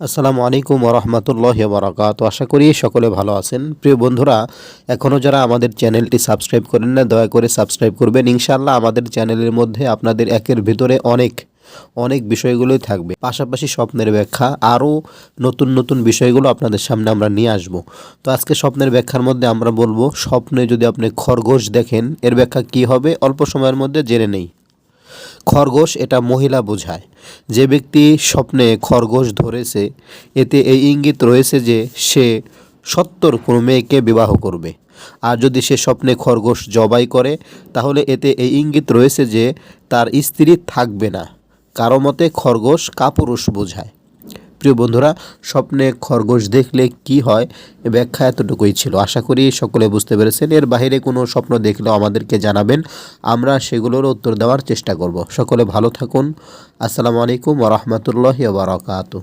আসসালামু আলাইকুম ওরহমতুল্লাহ বরাকাত আশা করি সকলে ভালো আছেন। প্রিয় বন্ধুরা এখনও যারা আমাদের চ্যানেলটি সাবস্ক্রাইব করেন না, দয়া করে সাবস্ক্রাইব করবেন। ইনশাআল্লাহ আমাদের চ্যানেলের মধ্যে আপনাদের একের ভিতরে অনেক অনেক বিষয়গুলোই থাকবে। পাশাপাশি স্বপ্নের ব্যাখ্যা, আরও নতুন নতুন বিষয়গুলো আপনাদের সামনে আমরা নিয়ে আসব। তো আজকে স্বপ্নের ব্যাখ্যার মধ্যে আমরা বলব, স্বপ্নে যদি আপনি খরগোশ দেখেন, এর ব্যাখ্যা কি হবে? অল্প সময়ের মধ্যে জেনে নেই। খরগোশ এটা মহিলা বোঝায়। যে ব্যক্তি স্বপ্নে খরগোশ ধরেছে, এতে এই ইঙ্গিত রয়েছে যে সে সত্তর কোনো মেয়েকে বিবাহ করবে। আর যদি সে স্বপ্নে খরগোশ জবাই করে, তাহলে এতে এই ইঙ্গিত রয়েছে যে তার স্ত্রী থাকবে না। কারও মতে খরগোশ কাপুরুষ বোঝায়। প্রিয় বন্ধুরা, স্বপ্নে খরগোশ দেখলে কি হয়? ব্যাখ্যা এতটুকুই ছিল। আশা করি সকলে বুঝতে পেরেছেন। এর বাইরে কোনো স্বপ্ন দেখলেও আমাদেরকে জানাবেন। আমরা সেগুলোর উত্তর দেওয়ার চেষ্টা করব। সকলে ভালো থাকুন। আসসালামু আলাইকুম রহমতুল্লাহ বারকাতু